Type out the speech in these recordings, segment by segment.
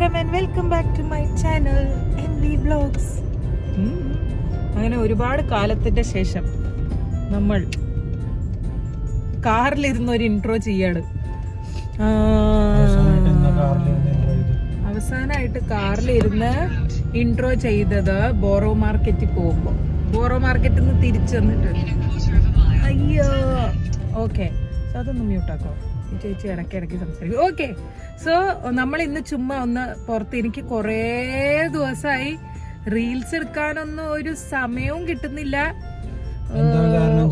നമസ്കാരം and welcome back to my channel N B blogs അങ്ങനെ ഒരുപാട് കാലത്തിന്റെ ശേഷം നമ്മൾ കാറിലിരുന്ന് ഒരു ഇൻട്രോ ചെയ്യാണ്. അവസാനമായിട്ട് കാറിലിരുന്ന് ഇൻട്രോ ചെയ്തത്? ബോറോ മാർക്കറ്റിൽ പോകുമ്പോൾ ബോറോ മാർക്കറ്റിൽ നിന്ന് തിരിച്ചു വന്നിട്ട്. അയ്യോ. ഓക്കെ സോ അതൊന്ന് മ്യൂട്ടാക്കോ ചേച്ചി ഇടയ്ക്ക് ഇടയ്ക്ക് സംസാരിക്കും. ഓക്കെ സോ നമ്മൾ ഇന്ന് ചുമ്മാ ഒന്ന് പുറത്ത് എനിക്ക് കുറേ ദിവസമായി റീൽസ് എടുക്കാനൊന്നും ഒരു സമയവും കിട്ടുന്നില്ല. ഒരു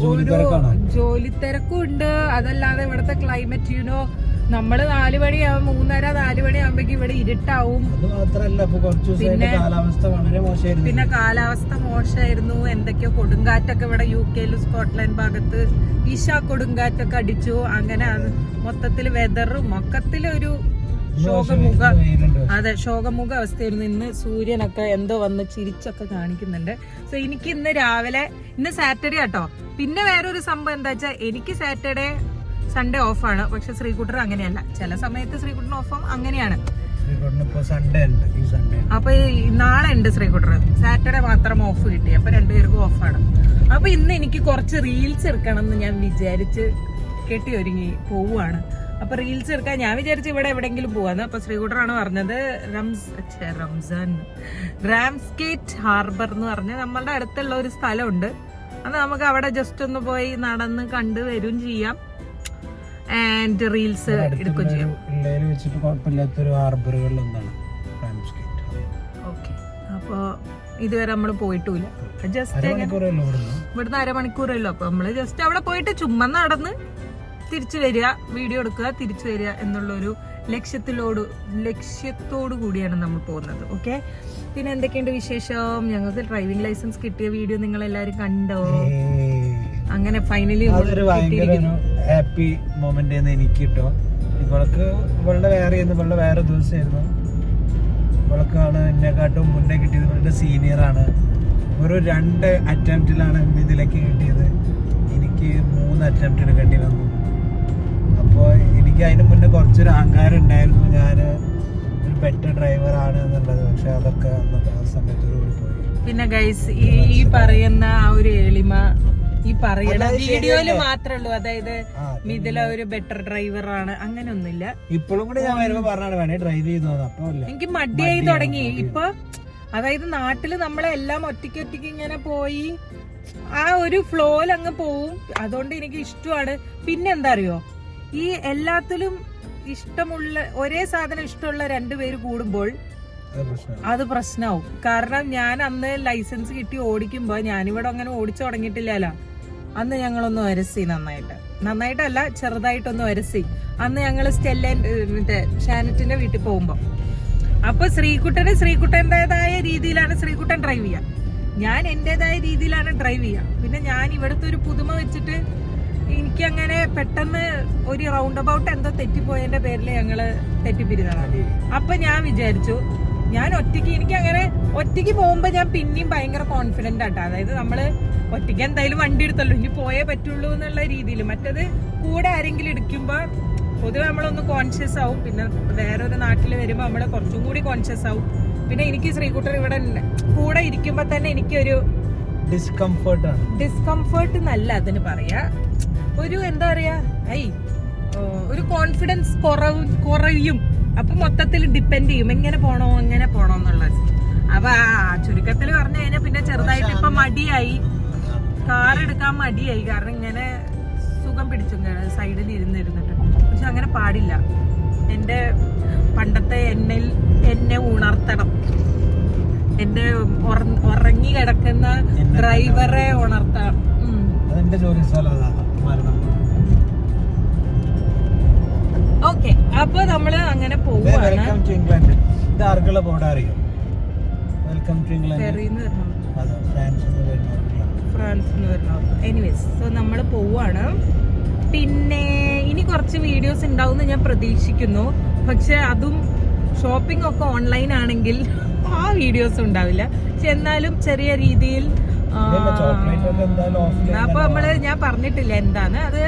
ജോലി തിരക്കും ഉണ്ട് അതല്ലാതെ ഇവിടുത്തെ ക്ലൈമറ്റ് യുനോ നമ്മൾ നാല് മണിയാവും മൂന്നര നാല് മണിയാവുമ്പേക്ക് ഇവിടെ ഇരുട്ടാവും. പിന്നെ പിന്നെ കാലാവസ്ഥ മോശമായിരുന്നു. എന്തൊക്കെയോ കൊടുങ്കാറ്റൊക്കെ ഇവിടെ യു കെയിലും സ്കോട്ട്ലൻഡ് ഭാഗത്ത് ഈശ കൊടുങ്കാറ്റൊക്കെ അടിച്ചു. അങ്ങനെ മൊത്തത്തിൽ മൊത്തത്തിൽ വെതറും. മൊക്കത്തിലൊരു ശോകമുഖ അതെ ശോകമുഖ അവസ്ഥയായിരുന്നു. ഇന്ന് സൂര്യനൊക്കെ എന്തോ വന്ന് ചിരിച്ചൊക്കെ കാണിക്കുന്നുണ്ട്. സോ എനിക്ക് ഇന്ന് രാവിലെ ഇന്ന് സാറ്റർഡേ ആട്ടോ. പിന്നെ വേറൊരു സംഭവം എന്താ വെച്ചാൽ എനിക്ക് സാറ്റർഡേ സൺഡേ ഓഫാണ് പക്ഷെ ശ്രീകുട്ടർ അങ്ങനെയല്ല. ചില സമയത്ത് ശ്രീകുട്ടർ ഓഫും അങ്ങനെയാണ്. അപ്പൊ നാളെ ഉണ്ട് ശ്രീകുട്ടർ സാറ്റർഡേ മാത്രം ഓഫ് കിട്ടി. അപ്പൊ രണ്ടുപേർക്കും ഓഫാണ് അപ്പൊ ഇന്ന് എനിക്ക് കുറച്ച് റീൽസ് എടുക്കണം എന്ന് ഞാൻ വിചാരിച്ച് കെട്ടി ഒരുങ്ങി പോവുകയാണ്. അപ്പൊ റീൽസ് എടുക്കാൻ ഞാൻ വിചാരിച്ചു ഇവിടെ എവിടെയെങ്കിലും പോവാന്ന്. അപ്പൊ ശ്രീകുട്ടറാണ് പറഞ്ഞത് റംസ് റംസാൻ. റാംസ്കേറ്റ് ഹാർബർ എന്ന് പറഞ്ഞ നമ്മളുടെ അടുത്തുള്ള ഒരു സ്ഥലമുണ്ട്. അത് നമുക്ക് അവിടെ ജസ്റ്റ് ഒന്ന് പോയി നടന്ന് കണ്ടു വരും ചെയ്യാം. ആൻഡ് റീൽസ് എടുക്കുകയും ചെയ്യാം. വെച്ചിട്ട് കുഴപ്പമില്ലാത്തൊരു ഹാർബറുകളിൽ ഒന്നാണ് റാംസ്കേറ്റ് ഓക്കെ അപ്പൊ ഇതുവരെ നമ്മൾ പോയിട്ടില്ല. ജസ്റ്റ് ഇവിടുന്ന്. അരമണിക്കൂറല്ലോ അപ്പൊ നമ്മൾ ജസ്റ്റ് അവിടെ പോയിട്ട് ചുമ്മാ നടന്ന് തിരിച്ചു വരിക വീഡിയോ എടുക്കുക തിരിച്ചു വരിക എന്നുള്ളൊരു ലക്ഷ്യത്തിലോട് ലക്ഷ്യത്തോടു കൂടിയാണ് നമ്മൾ പോകുന്നത്. ഓക്കെ പിന്നെ എന്തൊക്കെയുണ്ട് വിശേഷം? ഞങ്ങൾക്ക് ഡ്രൈവിംഗ് ലൈസൻസ് കിട്ടിയ വീഡിയോ നിങ്ങൾ എല്ലാവരും കണ്ടോ. അങ്ങനെ ഫൈനലി ഒരു ഹാപ്പി മൊമെന്റ് എന്ന് എനിക്ക് കിട്ടും ഇവൾക്ക് ഇവളുടെ വേറെ ആയിരുന്നു ഇവളുടെ വേറെ ദിവസമായിരുന്നു. ഇവൾക്കാണ് എന്നെക്കാട്ടും മുന്നേ കിട്ടിയത്. ഇവളുടെ സീനിയർ ആണ്. ഒരു രണ്ട് അറ്റംപ്റ്റിലാണ് ഇതിലേക്ക് കിട്ടിയത്. എനിക്ക് മൂന്ന് അറ്റംപ്റ്റ് എടുക്കേണ്ടി വന്നു. അപ്പോൾ എനിക്ക് അതിന് മുന്നേ കുറച്ചൊരു അഹങ്കാരം ഉണ്ടായിരുന്നു. ഞാൻ ഒരു ബെറ്റർ ഡ്രൈവർ ആണ് എന്നുള്ളത്. പക്ഷെ അതൊക്കെ അന്നത്തെ ആ പോയി. പിന്നെ ഗൈസ് ഈ പറയുന്ന ആ ഒരു എളിമ ഈ പറയണ വീഡിയോയിൽ വീഡിയോയിൽ മാത്രമേ ഉള്ളൂ അതായത് മിഥില ഒരു ബെറ്റർ ഡ്രൈവർ ആണ്. അങ്ങനെ അങ്ങനെയൊന്നുമില്ല ഇപ്പോഴും കൂടി ഞാൻ വരുമ്പോ പറഞ്ഞാണ് വേണേ ഡ്രൈവ് ചെയ്തു എനിക്ക് മടിയായി തുടങ്ങി. ഇപ്പൊ അതായത് നാട്ടിൽ നമ്മളെല്ലാം ഒറ്റയ്ക്ക് ഒറ്റയ്ക്ക് ഇങ്ങനെ പോയി ആ ഒരു ഫ്ലോയിൽ അങ്ങ് പോവും. അതുകൊണ്ട് എനിക്ക് ഇഷ്ടമാണ്. പിന്നെ എന്താ അറിയോ? ഈ എല്ലാത്തിലും ഇഷ്ടമുള്ള ഒരേ സാധനം ഇഷ്ടമുള്ള രണ്ടുപേര് കൂടുമ്പോൾ അത് പ്രശ്നമാവും കാരണം ഞാൻ അന്ന് ലൈസൻസ് കിട്ടി ഓടിക്കുമ്പോ ഞാനിവിടെ അങ്ങനെ ഓടിച്ചു തുടങ്ങിയിട്ടില്ലല്ലോ. അന്ന് ഞങ്ങളൊന്ന് അരസി നന്നായിട്ട്. നന്നായിട്ടല്ല ചെറുതായിട്ടൊന്ന് അരസി അന്ന് ഞങ്ങൾ സ്റ്റെല്ല മറ്റേ ഷാനറ്റിന്റെ വീട്ടിൽ പോകുമ്പോ. അപ്പൊ ശ്രീകുട്ടന് ശ്രീകുട്ടന്റെതായ രീതിയിലാണ് ശ്രീകുട്ടൻ ഡ്രൈവ് ചെയ്യുക ഞാൻ എന്റേതായ രീതിയിലാണ് ഡ്രൈവ് ചെയ്യുക പിന്നെ ഞാൻ ഇവിടുത്തെ ഒരു പുതുമ വെച്ചിട്ട് എനിക്കങ്ങനെ പെട്ടെന്ന് ഒരു റൗണ്ട് അബൌട്ട് എന്തോ തെറ്റിപ്പോയതിന്റെ പേരിൽ ഞങ്ങൾ തെറ്റിപ്പിരിഞ്ഞതാണ് അപ്പൊ ഞാൻ വിചാരിച്ചു ഞാൻ ഒറ്റയ്ക്ക് എനിക്ക് അങ്ങനെ ഒറ്റയ്ക്ക് പോകുമ്പോ ഞാൻ പിന്നെയും ഭയങ്കര കോൺഫിഡന്റ് ആട്ടോ. അതായത് നമ്മൾ ഒറ്റയ്ക്ക് എന്തായാലും വണ്ടി എടുത്തല്ലോ ഇനി പോയേ പറ്റുള്ളൂ എന്നുള്ള രീതിയിൽ മറ്റത് കൂടെ ആരെങ്കിലും ഇടിക്കുമ്പോ പൊതുവെ നമ്മളൊന്ന് കോൺഷ്യസ് ആവും. പിന്നെ വേറൊരു നാട്ടിൽ വരുമ്പോൾ നമ്മൾ കുറച്ചും കൂടി കോൺഷ്യസ് ആവും. പിന്നെ എനിക്ക് ശ്രീകുട്ടർ ഇവിടെ. കൂടെ ഇരിക്കുമ്പോ തന്നെ എനിക്കൊരു ഡിസ്കംഫർട്ട് ഡിസ്കംഫേർട്ട് എന്നല്ല അതിന് പറയാ. ഒരു എന്താ പറയാ ഐ ഒരു കോൺഫിഡൻസ് കുറവ് കുറയും. അപ്പൊ മൊത്തത്തിൽ ഡിപ്പെൻഡ് ചെയ്യും. എങ്ങനെ പോണോ എങ്ങനെ പോണോ എന്നുള്ളത്. അപ്പൊ ആ ചുരുക്കത്തിൽ പറഞ്ഞു കഴിഞ്ഞാൽ പിന്നെ ചെറുതായിട്ട് ഇപ്പൊ മടിയായി. കാർ എടുക്കാൻ മടിയായി. കാരണം ഇങ്ങനെ സുഖം പിടിച്ചു. സൈഡിൽ ഇരുന്നിരുന്നിട്ട് പക്ഷെ അങ്ങനെ പാടില്ല. എന്റെ പണ്ടത്തെ എന്നിൽ എന്നെ ഉണർത്തണം. എന്റെ ഉറങ്ങി കിടക്കുന്ന ഡ്രൈവറെ ഉണർത്തണം. അതെന്റെ ജോലി സ്ഥലം അപ്പൊ നമ്മൾ അങ്ങനെ പോവുകയാണ് വെൽക്കം ടു ഇംഗ്ലണ്ട് ഇത് ആർക്കുള്ള ബോർഡ് അറിയോ? വെൽക്കം ടു ഇംഗ്ലണ്ട് ഫെറിന്ന് വരണം. അത് ഫ്രാൻസിൽ നിന്ന് വരുന്നവർക്കുള്ള ഫ്രാൻസിൽ നിന്ന് വരണം. എനിവേസ് സോ നമ്മൾ പോവാണ്. പിന്നെ ഇനി കുറച്ച് വീഡിയോസ് ഉണ്ടാവും ഞാൻ പ്രതീക്ഷിക്കുന്നു. പക്ഷെ അതും ഷോപ്പിംഗ് ഒക്കെ ഓൺലൈൻ ആണെങ്കിൽ ആ വീഡിയോസ് ഉണ്ടാവില്ല. പക്ഷെ എന്നാലും ചെറിയ രീതിയിൽ അപ്പൊ നമ്മൾ ഞാൻ പറഞ്ഞിട്ടില്ല എന്താണ്. അത്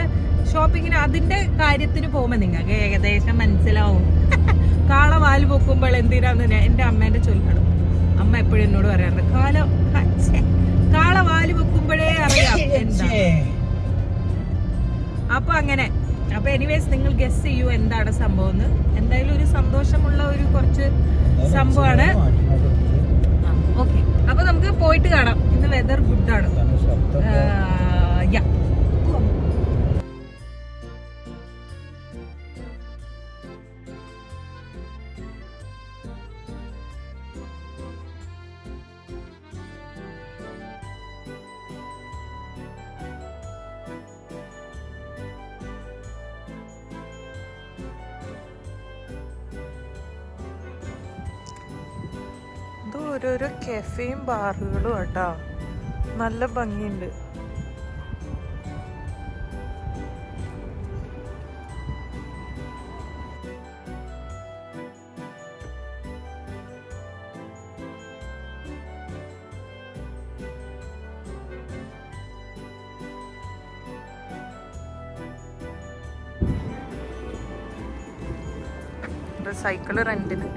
ഷോപ്പിങ്ങിന് അതിന്റെ കാര്യത്തിന് പോകുമ്പോ നിങ്ങൾക്ക് ഏകദേശം മനസ്സിലാവും. കാള വാൽ പൊക്കുമ്പോൾ എന്തിനാന്ന് എന്റെ അമ്മേന്റെ ചൊല്ലാണ്. അമ്മ എപ്പോഴും എന്നോട് പറയാറുണ്ട് കാല കാള വാൽ പൊക്കുമ്പോഴേ അറിയാം എന്താ. അപ്പൊ അങ്ങനെ. അപ്പൊ എനിവേസ് നിങ്ങൾ ഗസ് ചെയ്യൂ എന്താണ് സംഭവം എന്ന്. എന്തായാലും ഒരു സന്തോഷമുള്ള ഒരു കുറച്ച് സംഭവമാണ്. ഓക്കെ അപ്പൊ നമുക്ക് പോയിട്ട് കാണാം. ഇന്ന് വെതർ ഗുഡ് ഇത് ഓരോരോ കെഫയും ബാറുകളും കേട്ടോ നല്ല ഭംഗിയുണ്ട്. സൈക്കിൾ റെന്റിന്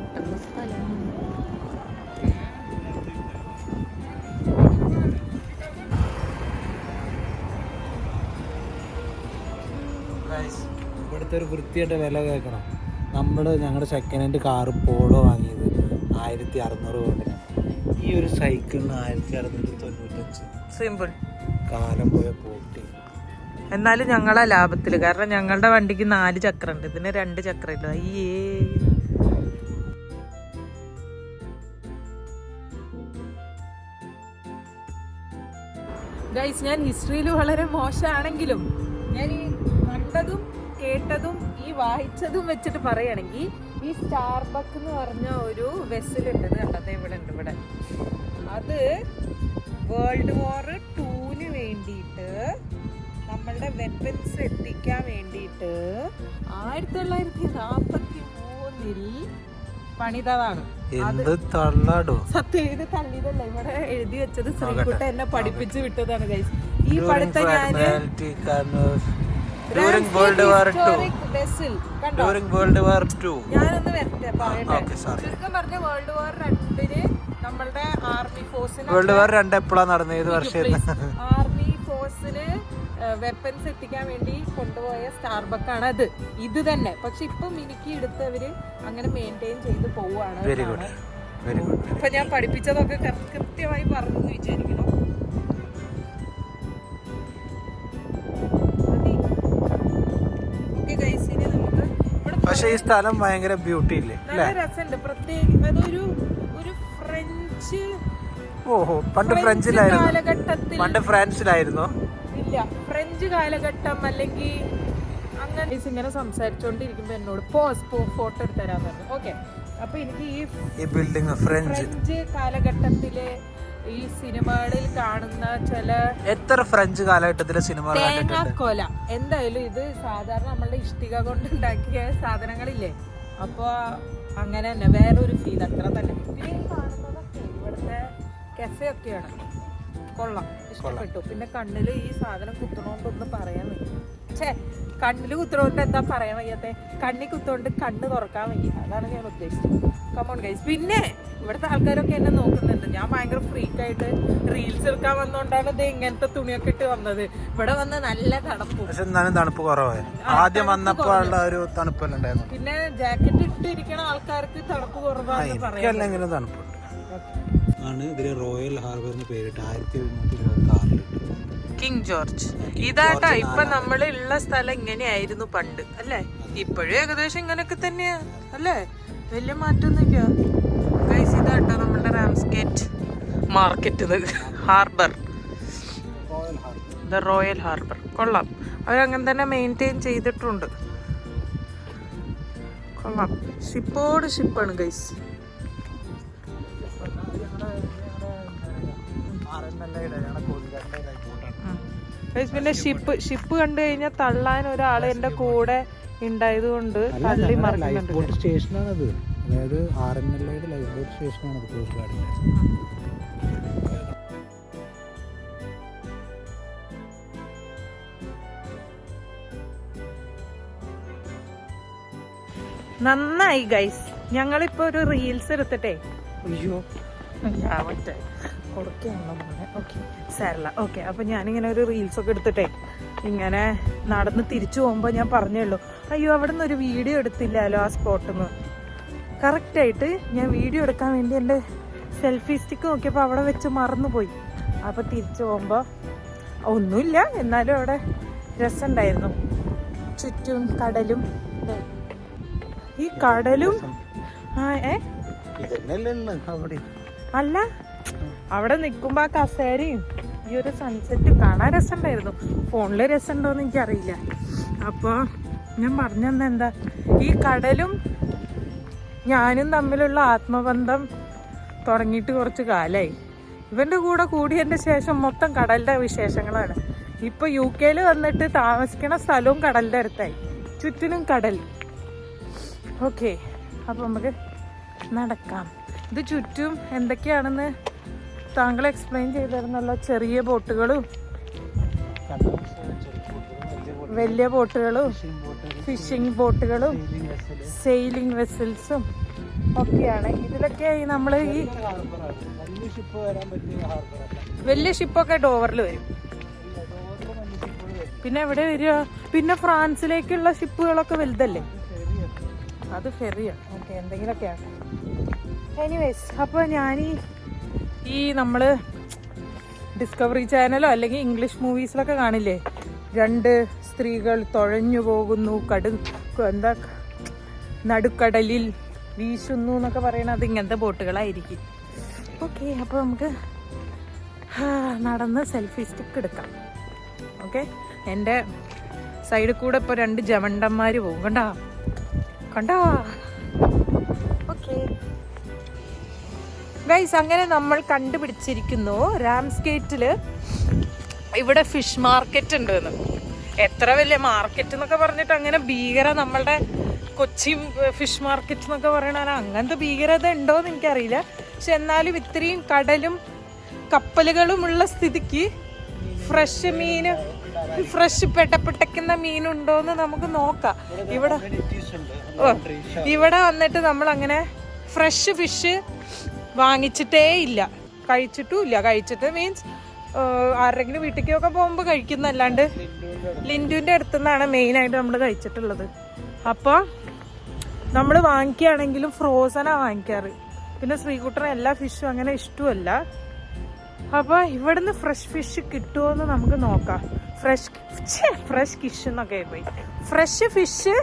ഇവിടുത്തെ ഒരു വൃത്തിയായിട്ട് വില കേൾക്കണം. നമ്മൾ ഞങ്ങളുടെ സെക്കൻഡ് ഹാൻഡ് കാറ് പോളോ വാങ്ങിയത് ആയിരത്തി അറുന്നൂറ് രൂപ ഈ ഒരു സൈക്കിളിന് ആയിരത്തി അറുന്നൂറ്റി തൊണ്ണൂറ്റഞ്ച്. സിമ്പിൾ കാലം പോയ പോട്ടി. എന്നാലും ഞങ്ങളാ ലാഭത്തിൽ കാരണം ഞങ്ങളുടെ വണ്ടിക്ക് നാല് ചക്രം ഉണ്ട് ഇതിന് രണ്ട് ചക്രം ഇല്ല അയ്യേ. ഗൈസ് ഞാൻ ഹിസ്റ്ററിയിൽ വളരെ മോശമാണെങ്കിലും ഞാൻ ഈ കണ്ടതും കേട്ടതും ഈ വായിച്ചതും വെച്ചിട്ട് പറയുകയാണെങ്കിൽ ഈ സ്റ്റാർബക്ക് എന്ന് പറഞ്ഞ ഒരു വെസലുണ്ട് ഇത് കണ്ടത് ഇവിടെ ഉണ്ട് ഇവിടെ. അത് വേൾഡ് വാർ ടൂന് വേണ്ടിയിട്ട് നമ്മളുടെ വെപ്പൻസ് എത്തിക്കാൻ വേണ്ടിയിട്ട് ആയിരത്തി തൊള്ളായിരത്തി നാൽപ്പത്തി മൂന്നിൽ പണിതാണ് സത്യം ഇത് തള്ളിയതല്ല. ഇവിടെ എഴുതി വെച്ചത് ശ്രീകുട്ട എന്നെ പഠിപ്പിച്ചു വിട്ടതാണ് ഈ പഠിത്തം ഞാൻ ഡ്യൂറിംഗ് വേൾഡ് വാർ ടു കണ്ടോ? ഡ്യൂറിംഗ് വേൾഡ് വാർ ടു ഞാനൊന്ന് വരട്ടെ പറയട്ടെ. ഓക്കെ സോറി ചുരുക്കം പറഞ്ഞ വേൾഡ് വാർ രണ്ടിന് നമ്മളുടെ ആർമി ഫോഴ്സിന് വേൾഡ് വാർ രണ്ട് എപ്പോഴാണ് നടന്നത് ഏത് വർഷം ആർമി ഫോഴ്സിന് വെപ്പൻസ് എത്തിക്കാൻ വേണ്ടി കൊണ്ടുപോയ സ്റ്റാർബക്കാണ് അത്. ഇത് തന്നെ. പക്ഷെ ഇപ്പൊ മിനിക്ക് എടുത്തവര് അങ്ങനെ മെയിന്റെയിൻ ചെയ്ത് പോവാണ് വെരി ഗുഡ് വെരി ഗുഡ് ഇപ്പൊ ഞാൻ പഠിപ്പിച്ചതൊക്കെ കൃത്യമായി പറഞ്ഞു വിചാരിക്കുന്നു. വിചാരിക്കണം പക്ഷെ ഈ സ്ഥലം ഭയങ്കര ബ്യൂട്ടി ഇല്ലേ? നല്ല രസമുണ്ട്. പ്രത്യേക അതൊരു ഒരു ഫ്രഞ്ച് ഓഹോ പണ്ട് ഫ്രഞ്ചിലായിരുന്നു. പണ്ട് ഫ്രാൻസിലായിരുന്നു? ഇല്ല ഫ്രഞ്ച് കാലഘട്ടം അല്ലെങ്കിൽ അങ്ങനെ ഇങ്ങനെ സംസാരിച്ചോണ്ടിരിക്കുമ്പോ എന്നോട് പോസ് പോ ഫോട്ടോ എടുത്തരാന്ന് പറഞ്ഞു. ഓക്കെ അപ്പൊ എനിക്ക് ഈ ബിൽഡിംഗ് ഫ്രഞ്ച് കാലഘട്ടത്തിലെ ഈ സിനിമകളിൽ കാണുന്ന ചില എത്ര ഫ്രഞ്ച് കാലഘട്ടത്തിലെ സിനിമ കൊല തേങ്ങാക്കൊല. എന്തായാലും ഇത് സാധാരണ നമ്മളുടെ ഇഷ്ടിക കൊണ്ട് ഉണ്ടാക്കിയ സാധനങ്ങളില്ലേ? അപ്പൊ അങ്ങനെ തന്നെ വേറൊരു ഫീൽ അത്ര തന്നെ. പിന്നെ ഈ കാണുന്നതൊക്കെ ഇവിടുത്തെ കെഫെ ഒക്കെയാണ്. കൊള്ളാം. ഇഷ്ടപ്പെട്ടു. പിന്നെ കണ്ണിൽ ഈ സാധനം കുത്തണോണ്ടൊന്ന് പറയാൻ വയ്യ. ഛേ കണ്ണിൽ കുത്തണോണ്ട് എന്താ പറയാൻ വയ്യാത്തെ? കണ്ണി കുത്തോണ്ട് കണ്ണ് തുറക്കാൻ വയ്യ. അതാണ് ഞാൻ ഉദ്ദേശിച്ചത്. കമോൺ ഗൈസ് പിന്നെ ഇവിടുത്തെ ആൾക്കാരൊക്കെ എന്നെ നോക്കുന്നുണ്ട്. ഞാൻ ഭയങ്കര ഫ്രീക്കായിട്ട് റീൽസ് എടുക്കാൻ വന്നോണ്ടാണ് ഇത് ഇങ്ങനത്തെ തുണിയൊക്കെ ഇട്ട് വന്നത്. ഇവിടെ വന്ന് നല്ല തണുപ്പ്. പക്ഷെ എന്നാലും തണുപ്പ് കുറവായി ആദ്യം വന്നപ്പോ ഉള്ള ഒരു തണുപ്പല്ല പിന്നെ ജാക്കറ്റ് ഇട്ടിരിക്കണ ആൾക്കാർക്ക് തണുപ്പ് കുറവാന്ന് പറയാം തണുപ്പ് ആണ് ഇതിന് റോയൽ ഹാർബർ എന്ന് പേരിട്ട് ആയിരത്തി എഴുന്നൂറ്റി ഇരുപത്തി ആറിലിട്ട് കിങ് ജോർജ്. ഇതാട്ടാ ഇപ്പൊ നമ്മൾ ഉള്ള സ്ഥലം ഇങ്ങനെയായിരുന്നു പണ്ട് അല്ലേ? ഇപ്പോഴും ഏകദേശം ഇങ്ങനൊക്കെ തന്നെയാ അല്ലേ? വലിയ മാറ്റമൊന്നുമില്ല ഗൈസ് ഇതാട്ടോ നമ്മുടെ Ramsgate market harbour. The royal harbour. കൊള്ളാം. അവരങ്ങനെ തന്നെ മെയിന്റെയിൻ ചെയ്തിട്ടുണ്ട്. കൊള്ളാം. ഷിപ്പോട് ഷിപ്പാണ് ഗൈസ് പിന്നെ ഷിപ്പ് ഷിപ്പ് കണ്ടു കഴിഞ്ഞാൽ തള്ളാൻ ഒരാൾ എന്റെ കൂടെ ഉണ്ടായത് കൊണ്ട് തള്ളി മറക്കുന്നുണ്ട്. ബോട്ട് സ്റ്റേഷനാണത്. അതായത് ആർ എൻ എൽ ഐയുടെ ലൈഫ് ബോട്ട് സ്റ്റേഷനാണ് കോസ്റ്റ് ഗാർഡിന്റെ നന്നായി ഗൈസ് ഞങ്ങളിപ്പോ ഒരു റീൽസ് എടുത്തിട്ടേ. അയ്യോ. മറ്റേ കൊടുക്കുകയാണല്ലോ മോനെ ഓക്കെ സാരല്ല. ഓക്കെ അപ്പൊ ഞാനിങ്ങനെ ഒരു റീൽസൊക്കെ എടുത്തിട്ടേ ഇങ്ങനെ നടന്ന് തിരിച്ചു പോകുമ്പോ ഞാൻ പറഞ്ഞേ ഉള്ളൂ അയ്യോ അവിടെ നിന്ന് ഒരു വീഡിയോ എടുത്തില്ലല്ലോ ആ സ്പോട്ടിൽ നിന്ന് കറക്റ്റായിട്ട് ഞാൻ വീഡിയോ എടുക്കാൻ വേണ്ടി എന്റെ സെൽഫി സ്റ്റിക്ക് നോക്കിയപ്പോൾ അവിടെ വെച്ച് മറന്നുപോയി. അപ്പോൾ തിരിച്ചു പോകുമ്പോൾ ഒന്നുമില്ല എന്നാലും അവിടെ രസമുണ്ടായിരുന്നു. ചുറ്റും കടലും. ഈ കടലും ആ ഏ? അല്ല അവിടെ നിൽക്കുമ്പോൾ ആ കസേരയും ഈ ഒരു സൺസെറ്റ് കാണാൻ രസമുണ്ടായിരുന്നു. ഫോണിൽ രസമുണ്ടോയെന്ന് എനിക്കറിയില്ല. അപ്പോൾ ഞാൻ പറഞ്ഞു എന്താ ഈ കടലും ഞാനും തമ്മിലുള്ള ആത്മബന്ധം തുടങ്ങിയിട്ട് കുറച്ച് കാലമായി ഇവന്റെ കൂടെ കൂടിയതിന്റെ ശേഷം മൊത്തം കടലിന്റെ വിശേഷങ്ങളാണ്. ഇപ്പോൾ യു കെയിൽ വന്നിട്ട് താമസിക്കണ സ്ഥലവും കടലിന്റെ അടുത്തായി. ചുറ്റിനും കടൽ. ഓക്കെ അപ്പോൾ നമുക്ക് നടക്കാം. ഇത് ചുറ്റും എന്തൊക്കെയാണെന്ന് താങ്കൾ എക്സ്പ്ലെയിൻ ചെയ്തിരുന്നല്ലോ ചെറിയ ബോട്ടുകളും വലിയ ബോട്ടുകളും ഫിഷിംഗ് ബോട്ടുകളും സെയിലിംഗ് വെസൽസും ഒക്കെയാണ്. ഇതിലൊക്കെ നമ്മൾ ഈ വലിയ ഷിപ്പൊക്കെ ഡോവറിൽ വരും. പിന്നെ എവിടെ വരിക? പിന്നെ ഫ്രാൻസിലേക്കുള്ള ഷിപ്പുകളൊക്കെ വലുതല്ലേ? അത് ഫെറിയാണ് എന്തെങ്കിലുമൊക്കെയാണ് എനിവേസ് അപ്പോൾ ഞാൻ ഈ നമ്മൾ ഡിസ്കവറി ചാനലോ അല്ലെങ്കിൽ ഇംഗ്ലീഷ് മൂവീസിലൊക്കെ കാണില്ലേ? രണ്ട് സ്ത്രീകൾ തുഴഞ്ഞു പോകുന്നു കടു എന്താ നടുക്കടലിൽ വീശുന്നു എന്നൊക്കെ പറയണത് ഇങ്ങനത്തെ ബോട്ടുകളായിരിക്കും. ഓക്കെ അപ്പോൾ നമുക്ക് നടന്ന് സെൽഫി സ്റ്റിക്ക് എടുക്കാം. ഓക്കെ എന്റെ സൈഡിൽ കൂടെ ഇപ്പോൾ രണ്ട് ജമണ്ടന്മാർ പോകും. കണ്ടാ? കണ്ടാ? ഗൈസ് അങ്ങനെ നമ്മൾ കണ്ടുപിടിച്ചിരിക്കുന്നു റാംസ്കേറ്റിൽ ഇവിടെ ഫിഷ് മാർക്കറ്റ് ഉണ്ട് എന്ന് എത്ര വലിയ മാർക്കറ്റ് എന്നൊക്കെ പറഞ്ഞിട്ട് അങ്ങനെ ഭീകര നമ്മളുടെ കൊച്ചി ഫിഷ് മാർക്കറ്റ് എന്നൊക്കെ പറയണ അങ്ങനത്തെ ഭീകരത ഉണ്ടോ എന്ന് എനിക്കറിയില്ല. പക്ഷെ എന്നാലും ഇത്രയും കടലും കപ്പലുകളുമുള്ള സ്ഥിതിക്ക് ഫ്രഷ് മീൻ ഫ്രഷ് പെട്ടപ്പെട്ടക്കുന്ന മീനുണ്ടോന്ന് നമുക്ക് നോക്കാം. ഇവിടെ ഇവിടെ വന്നിട്ട് നമ്മൾ അങ്ങനെ ഫ്രഷ് ഫിഷ് വാങ്ങിച്ചിട്ടേ ഇല്ല. കഴിച്ചിട്ടും ഇല്ല. കഴിച്ചിട്ട് മീൻസ് ആരുടെങ്കിലും വീട്ടിലേക്കൊക്കെ പോകുമ്പോൾ കഴിക്കുന്നല്ലാണ്ട് ലിൻഡുവിന്റെ അടുത്തു നിന്നാണ് മെയിനായിട്ട് നമ്മൾ കഴിച്ചിട്ടുള്ളത്. അപ്പോൾ നമ്മൾ വാങ്ങിക്കുകയാണെങ്കിലും ഫ്രോസനാണ് വാങ്ങിക്കാറ്. പിന്നെ ശ്രീകുട്ടന് എല്ലാ ഫിഷും അങ്ങനെ ഇഷ്ടമല്ല അപ്പോൾ ഇവിടുന്ന് ഫ്രഷ് ഫിഷ് കിട്ടുമോ നമുക്ക് നോക്കാം. ഫ്രഷ് ഫ്രഷ് ഫിഷ് എന്നൊക്കെ പോയി ഫ്രഷ് ഫിഷ്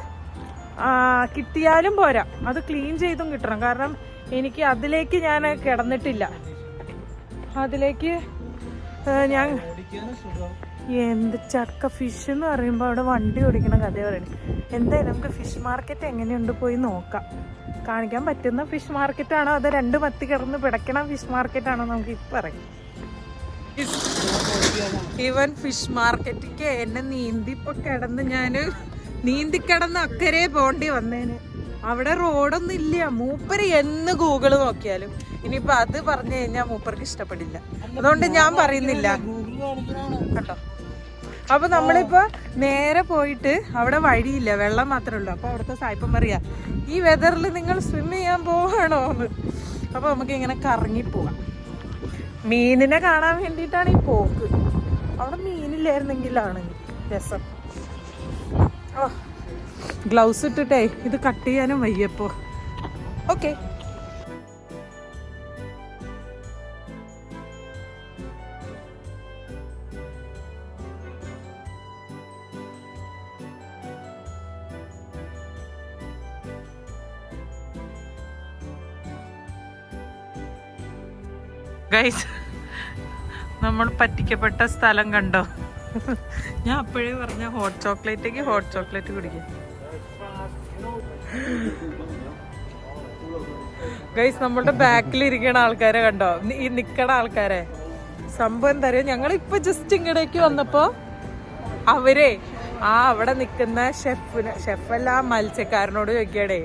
കിട്ടിയാലും പോരാ. അത് ക്ലീൻ ചെയ്തും കിട്ടണം. കാരണം എനിക്ക് അതിലേക്ക് ഞാൻ കിടന്നിട്ടില്ല. അതിലേക്ക് ഞാൻ എന്ത് ചക്ക ഫിഷ് എന്ന് പറയുമ്പോൾ അവിടെ വണ്ടി ഓടിക്കണ കഥ പറയുന്നത് എന്തായാലും നമുക്ക് ഫിഷ് മാർക്കറ്റ് എങ്ങനെയുണ്ട് പോയി നോക്കാം. കാണിക്കാൻ പറ്റുന്ന ഫിഷ് മാർക്കറ്റ് ആണോ അതോ രണ്ട് മത്തി കിടന്ന് പിടയ്ക്കണ ഫിഷ് മാർക്കറ്റ് ആണോ നമുക്ക് ഇപ്പം ഇറങ്ങി ഇവൻ ഫിഷ് മാർക്കറ്റിക്ക് എന്നെ നീന്തി കിടന്ന് ഞാൻ നീന്തി കിടന്ന് അക്കരെ പോണ്ടി വന്നേന്. അവിടെ റോഡൊന്നും ഇല്ല. മൂപ്പര് എന്ന് ഗൂഗിൾ നോക്കിയാലും ഇനിയിപ്പൊ അത് പറഞ്ഞു കഴിഞ്ഞാൽ മൂപ്പർക്ക് ഇഷ്ടപ്പെടില്ല. അതുകൊണ്ട് ഞാൻ പറയുന്നില്ല. കേട്ടോ? അപ്പൊ നമ്മളിപ്പോ നേരെ പോയിട്ട് അവിടെ വഴിയില്ല. വെള്ളം മാത്രമേ ഉള്ളൂ. അപ്പൊ അവിടുത്തെ സായിപ്പം പറയാ ഈ വെതറിൽ നിങ്ങൾ സ്വിം ചെയ്യാൻ പോവാണോ എന്ന് അപ്പൊ നമുക്ക് ഇങ്ങനെ കറങ്ങി പോവാം. മീനിനെ കാണാൻ വേണ്ടിയിട്ടാണ് ഈ പോക്ക്. അവിടെ മീനില്ലായിരുന്നെങ്കിലാണ് രസം. ഓ ഗ്ലൗസ് ഇട്ടിട്ടേ ഇത് കട്ട് ചെയ്യാനും വയ്യപ്പോ ഓക്കെ നമ്മൾ പറ്റിക്കപ്പെട്ട സ്ഥലം കണ്ടോ? ഞാൻ അപ്പോഴേ പറഞ്ഞ ഹോട്ട് ചോക്ലേറ്റേക്ക് ഹോട്ട് ചോക്ലേറ്റ് കുടിക്കാം. ഗൈസ് നമ്മളുടെ ബാക്കിൽ ഇരിക്കണ ആൾക്കാരെ കണ്ടോ? ഈ നിക്കണ ആൾക്കാരെ. സംഭവം എന്താ പറയുക ഞങ്ങൾ ഇപ്പൊ ജസ്റ്റ് ഇങ്ങടേക്ക് വന്നപ്പോ അവരെ ആ അവിടെ നിക്കുന്ന ഷെഫിന് ഷെഫല്ല ആ മത്സ്യക്കാരനോട് ചോദിക്കടേ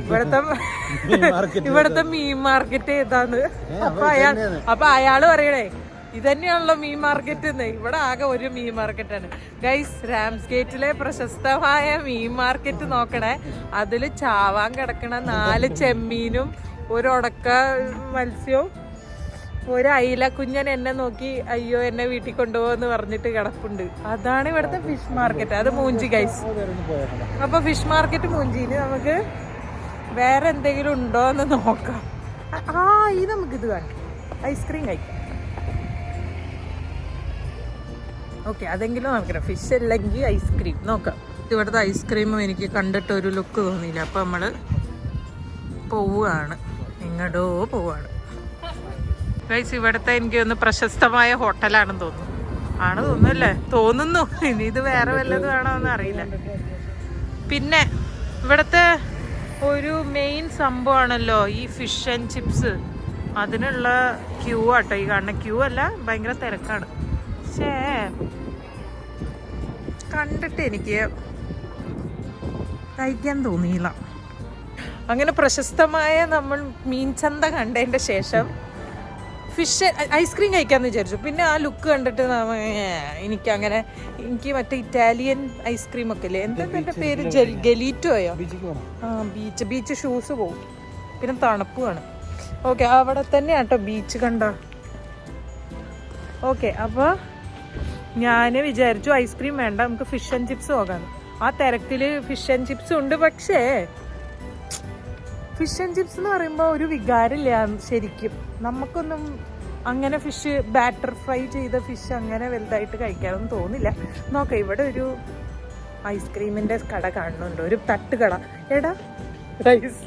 ഇവിടത്തെ ഇവിടത്തെ മീൻ മാർക്കറ്റ് ഏതാന്ന്? അപ്പൊ അയാൾ അപ്പൊ അയാൾ പറയണേ ഇതന്നെയാണല്ലോ മീൻ മാർക്കറ്റ് എന്ന് ഇവിടെ ആകെ ഒരു മീൻ മാർക്കറ്റാണ് ഗൈസ് റാംസ് ഗേറ്റിലെ പ്രശസ്തമായ മീൻ മാർക്കറ്റ് നോക്കണേ. അതിൽ ചാവാൻ കിടക്കണ നാല് ചെമ്മീനും ഒരു ഉടക്ക മത്സ്യവും ഒരു അയില കുഞ്ഞൻ എന്നെ നോക്കി അയ്യോ എന്നെ വീട്ടിൽ കൊണ്ടുപോകുമെന്ന് പറഞ്ഞിട്ട് കിടപ്പുണ്ട്. അതാണ് ഇവിടുത്തെ ഫിഷ് മാർക്കറ്റ് അത് മൂഞ്ചി ഗൈസ് അപ്പൊ ഫിഷ് മാർക്കറ്റ് മൂഞ്ചിന് നമുക്ക് വേറെ എന്തെങ്കിലും ഉണ്ടോ എന്ന് നോക്കാം. ആ- ഈ ഇത് നമുക്ക് ഇത് കാണാം. ഐസ്ക്രീം കഴിക്കാം. ഓക്കെ അതെങ്കിലും നോക്കണം ഫിഷ് അല്ലെങ്കിൽ ഐസ്ക്രീം നോക്കാം. ഇവിടുത്തെ ഐസ്ക്രീമും എനിക്ക് കണ്ടിട്ട് ഒരു ലുക്ക് തോന്നിയില്ല. അപ്പം നമ്മൾ പോവുകയാണ്. ഇങ്ങടോ പോവാണ് ഗൈസ് ഇവിടുത്തെ എനിക്ക് ഒന്ന് പ്രശസ്തമായ ഹോട്ടലാണെന്ന് തോന്നുന്നു. ആണ് തോന്നുന്നല്ലേ തോന്നുന്നു. ഇനി ഇത് വേറെ വല്ലതും ആണോ എന്ന് അറിയില്ല. പിന്നെ ഇവിടുത്തെ ഒരു മെയിൻ സംഭവമാണല്ലോ ഈ ഫിഷ് ആൻഡ് ചിപ്സ് അതിനുള്ള ക്യൂ ആട്ടോ ഈ കാണുന്ന ക്യൂ അല്ല ഭയങ്കര തിരക്കാണ്. പക്ഷേ കണ്ടിട്ട് എനിക്ക് തയ്ക്കാൻ തോന്നിയില്ല. അങ്ങനെ പ്രശസ്തമായ നമ്മൾ മീൻചന്ത കണ്ടതിന്റെ ശേഷം ഫിഷ് ഐസ്ക്രീം കഴിക്കാമെന്ന് വിചാരിച്ചു. പിന്നെ ആ ലുക്ക് കണ്ടിട്ട് എനിക്ക് അങ്ങനെ എനിക്ക് മറ്റേ ഇറ്റാലിയൻ ഐസ്ക്രീം ഒക്കെ അല്ലേ എന്താ എന്റെ പേര്? ഗലീറ്റോയോ ആ ബീച്ച് ബീച്ച് ഷൂസ് പോകും പിന്നെ തണുപ്പുമാണ് ഓക്കെ അവിടെ തന്നെയാട്ടോ ബീച്ച് കണ്ട? ഓക്കെ അപ്പോൾ ഞാൻ വിചാരിച്ചു ഐസ്ക്രീം വേണ്ട നമുക്ക് ഫിഷ് ആൻഡ് ചിപ്സ് പോകാം ആ തിരക്കിൽ ഫിഷ് ആൻഡ് ചിപ്സ് ഉണ്ട് പക്ഷേ ഫിഷ് ആൻഡ് ചിപ്സ് എന്ന് പറയുമ്പോൾ ഒരു വികാരമില്ല ശരിക്കും. നമുക്കൊന്നും അങ്ങനെ ഫിഷ് ബാറ്റർ ഫ്രൈ ചെയ്ത ഫിഷ് അങ്ങനെ വലുതായിട്ട് കഴിക്കാനൊന്നും തോന്നില്ല. നോക്കാം ഇവിടെ ഒരു ഐസ്ക്രീമിന്റെ കട കാണുന്നുണ്ട് ഒരു തട്ട് കട. എടാ റൈസ്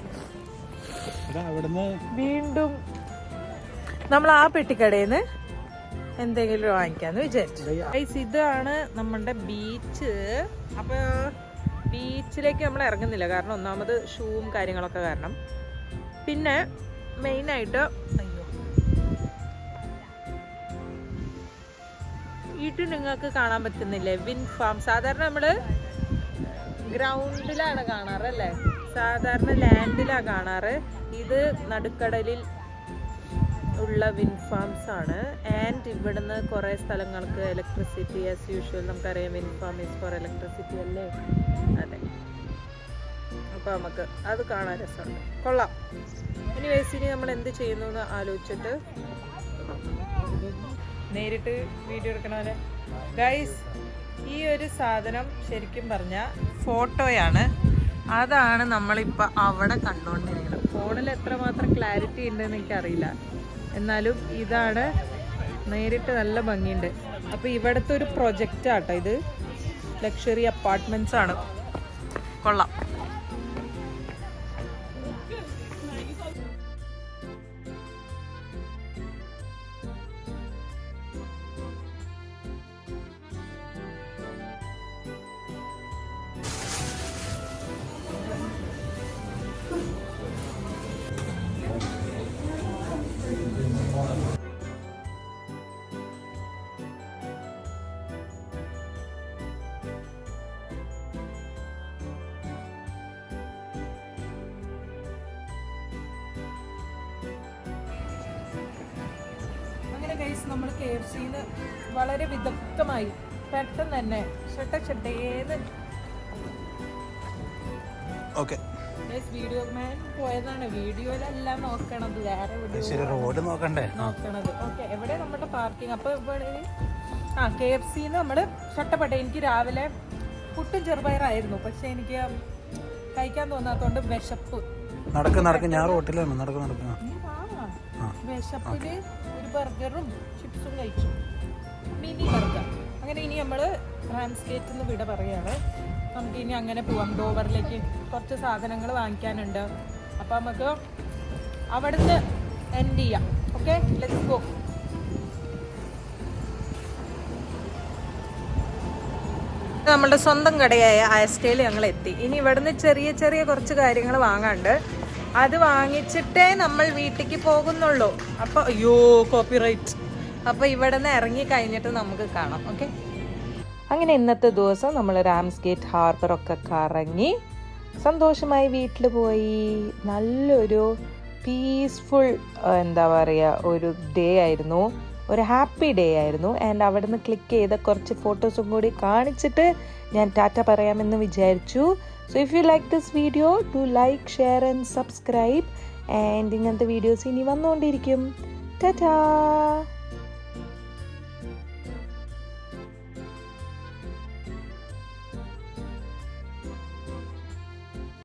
വീണ്ടും നമ്മൾ ആ പെട്ടിക്കടയിൽ നിന്ന് എന്തെങ്കിലും വാങ്ങിക്കാന്ന് വിചാരിച്ചു. ഐസ് ഇതാണ് നമ്മളുടെ ബീച്ച് അപ്പൊ ബീച്ചിലേക്ക് നമ്മൾ ഇറങ്ങുന്നില്ല. കാരണം ഒന്നാമത് ഷൂവും കാര്യങ്ങളൊക്കെ കാരണം. പിന്നെ മെയിനായിട്ട് അയ്യോ. ഇത് നിങ്ങൾക്ക് കാണാൻ പറ്റുന്നില്ലേ? വിൻ ഫാം സാധാരണ നമ്മൾ ഗ്രൗണ്ടിലാണ് കാണാറ് അല്ലേ? സാധാരണ ലാൻഡിലാണ് കാണാറ്. ഇത് നടുക്കടലിൽ ഉള്ള വിൻഡ് ഫാംസ് ആണ്. ആൻഡ് ഇവിടുന്ന് കുറേ സ്ഥലങ്ങൾക്ക് ഇലക്ട്രിസിറ്റി ആസ് യൂഷ്വൽ നമുക്കറിയാം wind farm is for electricity അല്ലേ? അതെ. അപ്പോൾ നമുക്ക് അത് കാണാൻ രസമുണ്ട്. കൊള്ളാം. ഇനി ഇനി നമ്മൾ എന്ത് ചെയ്യുന്നു എന്ന് ആലോചിച്ചിട്ട് നേരിട്ട് വീഡിയോ എടുക്കണമല്ലേ ഗൈസ് ഈ ഒരു സാധനം ശരിക്കും പറഞ്ഞ ഫോട്ടോയാണ്. അതാണ് നമ്മളിപ്പോൾ അവിടെ കണ്ടുകൊണ്ടിരിക്കുന്നത് ഫോണിൽ എത്രമാത്രം ക്ലാരിറ്റി ഉണ്ടെന്ന് എനിക്കറിയില്ല. എന്നാലും ഇതാണ് നേരിട്ട് നല്ല ഭംഗിയുണ്ട്. അപ്പോൾ ഇവിടുത്തെ ഒരു പ്രൊജക്റ്റ് ആട്ടോ ഇത്. ലക്ഷറി അപ്പാർട്ട്മെന്റ്സ് ആണ്. കൊള്ളാം. ഗൈസ് നമ്മൾ കെ എഫ് സിന്ന് വളരെ വിദഗ്ധമായി പെട്ടെന്ന് തന്നെ ഷട്ട ഷട്ടേന്ന് ഓക്കെ. വീഡിയോ മാൻ പോയതാണ്. വീഡിയോയിലെല്ലാം നോക്കണത്. വേറെ റോഡ് നോക്കണ്ടേ? നോക്കണത്. ഓക്കെ എവിടെ നമ്മുടെ പാർക്കിംഗ് അപ്പോൾ ഇവിടെ ആ കെ എഫ് സിന്ന് നമ്മൾ ഷട്ടപ്പെട്ടെ എനിക്ക് രാവിലെ പുട്ടും ചെറുപയറായിരുന്നു. പക്ഷെ എനിക്ക് കഴിക്കാൻ തോന്നാത്തോണ്ട് വിശപ്പ്. നടക്ക് നടക്ക്. ഞാൻ റോട്ടിലാണ്. നടക്ക് നടക്കും. വിശപ്പിൽ ബർഗറും ചിപ്സും കഴിച്ചു. Mini burger. അങ്ങനെ ഇനി നമ്മൾ റാംസ്കേറ്റ് എന്ന് വിട പറയുകയാണ് നമുക്ക് ഇനി അങ്ങനെ പോവാം. ഡോവറിലേക്ക് കുറച്ച് സാധനങ്ങൾ വാങ്ങിക്കാനുണ്ട്. അപ്പം നമുക്ക് അവിടുന്ന് എൻഡ് ചെയ്യാം. ഓക്കെ ലെറ്റ്സ് ഗോ നമ്മളുടെ സ്വന്തം കടയായ അയസ്റ്റയിൽ ഞങ്ങൾ എത്തി ഇനി ഇവിടുന്ന് ചെറിയ ചെറിയ കുറച്ച് കാര്യങ്ങൾ വാങ്ങാണ്ട് അത് വാങ്ങിച്ചിട്ടേ നമ്മൾ വീട്ടിലേക്ക് പോകുന്നുള്ളൂ. അപ്പൊ അയ്യോ കോപ്പിറൈറ്റ് അപ്പൊ നിന്ന് ഇറങ്ങി കഴിഞ്ഞിട്ട് നമുക്ക് കാണാം ഓക്കെ? അങ്ങനെ ഇന്നത്തെ ദിവസം നമ്മൾ റാംസ് ഗേറ്റ് ഹാർബർ ഒക്കെ കറങ്ങി സന്തോഷമായി വീട്ടിൽ പോയി. നല്ലൊരു പീസ്ഫുൾ എന്താ പറയുക ഒരു ഡേ ആയിരുന്നു. ഒരു ഹാപ്പി ഡേ ആയിരുന്നു. ആൻഡ് അവിടുന്ന് ക്ലിക്ക് ചെയ്ത കുറച്ച് ഫോട്ടോസും കൂടി കാണിച്ചിട്ട് ഞാൻ ടാറ്റ പറയാമെന്ന് വിചാരിച്ചു. So if you like this video to like share and subscribe and ഇങ്ങനത്തെ വീഡിയോസ് ഇനി വന്നുകൊണ്ടിരിക്കും. ടാറ്റാ